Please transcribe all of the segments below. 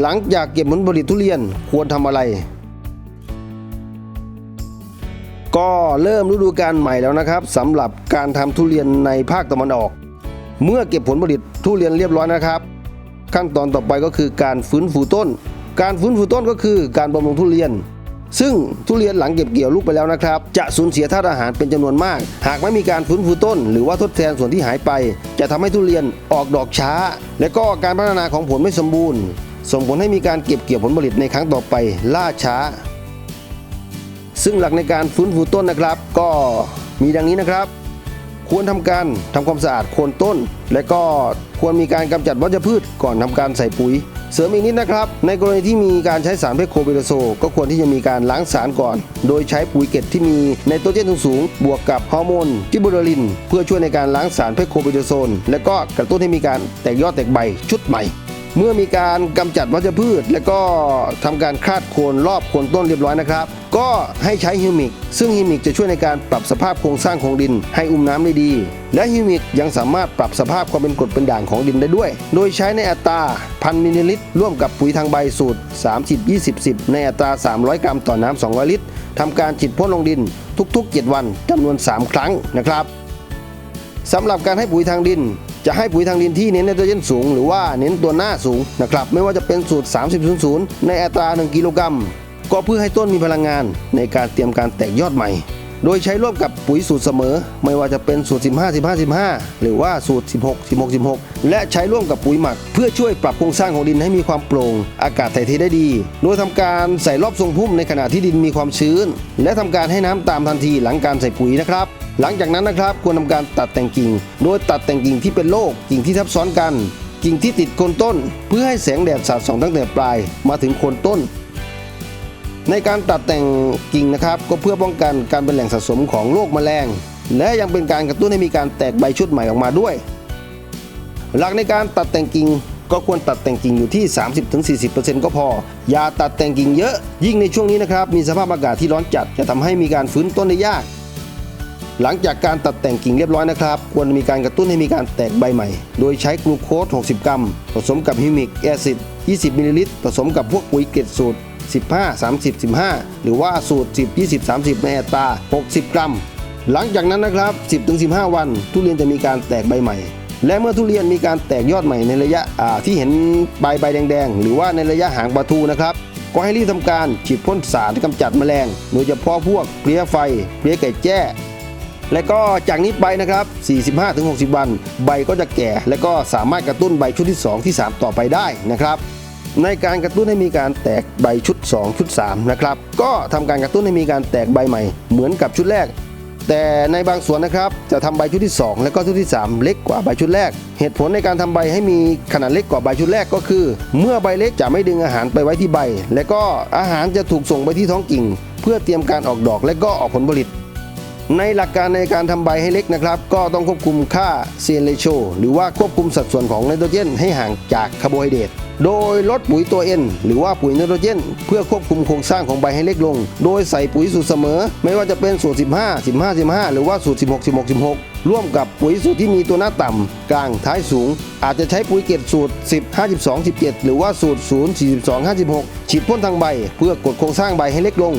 หลังจากเก็บผลผลิตทุเรียนควรทำอะไร ก็เริ่มฤดูกาลใหม่แล้วนะครับสำหรับการทำทุเรียนในภาคตะวันออก เมื่อเก็บผลผลิตทุเรียนเรียบร้อยนะครับ ขั้นตอนต่อไปก็คือการฟื้นฟูต้น การฟื้นฟูต้นก็คือการบำรุงทุเรียน ซึ่งทุเรียนหลังเก็บเกี่ยวลูกไปแล้วนะครับ จะสูญเสียธาตุอาหารเป็นจำนวนมาก หากไม่มีการฟื้นฟูต้น หรือว่าทดแทนส่วนที่หายไป จะทำให้ทุเรียนออกดอกช้า และก็การพัฒนาของผลไม่สมบูรณ์ ส่งผลให้มีการเก็บเกี่ยวผลผลิตในครั้งต่อไปล่าช้า ซึ่งหลักในการฟื้นฟูต้นนะครับ ก็มีดังนี้นะครับ ควรทำการทำความสะอาดโคนต้น และก็ควรมีการกำจัดวัชพืชก่อนทำการใส่ปุ๋ย เสริมอีกนิดนะครับ ในกรณีที่มีการใช้สารเพคโคเบโรโซ ก็ควรที่จะมีการล้างสารก่อน โดยใช้ปุ๋ยเกล็ดที่มีไนโตรเจนสูงๆบวกกับฮอร์โมนกิบบูโรลิน เพื่อช่วยในการล้างสารเพคโคเบโรโซนและก็กระตุ้นให้มีการแตกยอดแตกใบชุดใหม่ เมื่อมีการกำจัดวัชพืช และก็ทำการคาดโคนรอบโคนต้นเรียบร้อยนะครับ ก็ให้ใช้ฮิวมิก ซึ่งฮิวมิกจะช่วยในการปรับสภาพโครงสร้างของดิน ให้อุ้มน้ำได้ดี และฮิวมิกยังสามารถปรับสภาพความเป็นกรดเป็นด่างของดินได้ด้วย โดยใช้ในอัตราพันมิลลิลิตรร่วมกับปุ๋ยทางใบสูตร 30 20 10 ในอัตรา 300 กรัมต่อน้ำ200 ลิตรทำการฉีดพ่นลงดินทุกๆ 7 วันจำนวน 3 ครั้งนะครับสำหรับการให้ปุ๋ยทางดิน จะให้ปุ๋ยทางดินที่เน้นไนโตรเจนสูง หรือว่าเน้นตัวหน้าสูงนะครับไม่ว่าจะเป็นสูตร 3000 ในอัตรา 1 กิโลกรัม ก็เพื่อให้ต้นมีพลังงานในการเตรียมการแตกยอดใหม่ โดยใช้ร่วมกับปุ๋ยสูตรเสมอ ไม่ว่าจะเป็นสูตร 15 15 15 หรือว่าสูตร 16 16 16 และใช้ร่วมกับปุ๋ยหมัก เพื่อช่วยปรับโครงสร้างของดินให้มีความโปร่ง อากาศถ่ายเทได้ดี โดยทำการใส่รอบทรงพุ่มในขณะที่ดินมีความชื้น และทำการให้น้ำตามทันทีหลังการใส่ปุ๋ยนะครับ หลังจากนั้นนะครับควรทำการตัดแต่งกิ่ง โดยตัดแต่งกิ่งที่เป็นโรคกิ่งที่ทับซ้อนกัน กิ่งที่ติดโคนต้น เพื่อให้แสงแดดสาดส่องตั้งแต่ปลายมาถึงโคนต้น ในการตัดแต่งกิ่งนะครับ ก็เพื่อป้องกันการเป็นแหล่งสะสมของโรคแมลง และยังเป็นการกระตุ้นให้มีการแตกใบชุดใหม่ออกมาด้วย หลักในการตัดแต่งกิ่งก็ควรตัดแต่งกิ่งอยู่ที่ 30-40%ก็พอ อย่าตัดแต่งกิ่งเยอะ ยิ่งในช่วงนี้นะครับ มีสภาพอากาศที่ร้อนจัด จะทำให้มีการฟื้นต้นได้ยาก หลังจากการตัดแต่งกิ่งเรียบร้อยนะครับ ควรมีการกระตุ้นให้มีการแตกใบใหม่ โดยใช้กลูโคส 60 กรัม ผสมกับฮิวมิกแอซิด 20 มิลลิลิตร ผสมกับพวกปุ๋ยเกล็ดสูตร 15 30 15 หรือว่าสูตร 10 20 30 ในอัตรา 60 กรัม หลังจากนั้นนะครับ 10-15 วัน ทุเรียนจะมีการแตกใบใหม่ และเมื่อทุเรียนมีการแตกยอดใหม่ในระยะที่เห็นใบใบแดงๆ หรือว่าในระยะหางปลาทูนะครับก็ให้รีบทำการฉีดพ่นสารกำจัดแมลง โดยเฉพาะพวกเพลี้ยไฟ เพลี้ยไก่แจ้ และก็จากนี้ไปนะครับ 45-60 วัน ใบก็จะแก่ และก็สามารถกระตุ้นใบชุดที่ 2 ที่ 3 ต่อไปได้นะครับในการกระตุ้นให้มีการแตกใบชุด 2 ชุด 3 นะครับ ก็ทำการกระตุ้นให้มีการแตกใบใหม่เหมือนกับชุดแรก แต่ในบางส่วนนะครับจะทำใบชุดที่ 2 และก็ชุดที่ 3 เล็กกว่าใบชุดแรก เหตุผลในการทำใบให้มีขนาดเล็กกว่าใบชุดแรกก็คือ เมื่อใบเล็กจะไม่ดึงอาหารไปไว้ที่ใบ และก็อาหารจะถูกส่งไปที่ท้องกิ่ง เพื่อเตรียมการออกดอกและก็ออกผลผลิต ในหลักการในการทำใบให้เล็กนะครับ ก็ต้องควบคุมค่าเซียนเรโชหรือว่าควบคุมสัดส่วนของไนโตรเจนให้ห่างจากคาร์โบไฮเดรตโดยลดปุ๋ยตัว N หรือว่าปุ๋ยไนโตรเจน เพื่อควบคุมโครงสร้างของใบให้เล็กลง โดยใส่ปุ๋ยสูตรเสมอ ไม่ว่าจะเป็นสูตร 15 15 15 หรือว่าสูตร 16 16 16 ร่วมกับปุ๋ยสูตรที่มีตัวหน้าต่ำ กลางท้ายสูง อาจจะใช้ปุ๋ยเกล็ดสูตร 10 52 17 หรือว่าสูตร 0 42 56 ฉีดพ่นทางใบ เพื่อกดโครงสร้างใบให้เล็กลง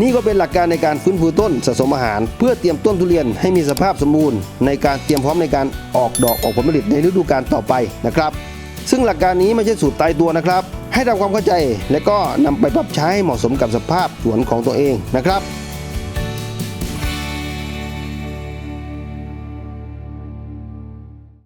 นี่ก็เป็นหลักการในการฟื้นฟูต้นสะสมอาหาร เพื่อเตรียมต้นทุเรียนให้มีสภาพสมบูรณ์ ในการเตรียมพร้อมในการออกดอกออกผลผลิตในฤดูกาลต่อไปนะครับ ซึ่งหลักการนี้ไม่ใช่สูตรตายตัวนะครับ ให้ทำความเข้าใจและก็นำไปปรับใช้ให้เหมาะสมกับสภาพสวนของตัวเองนะครับ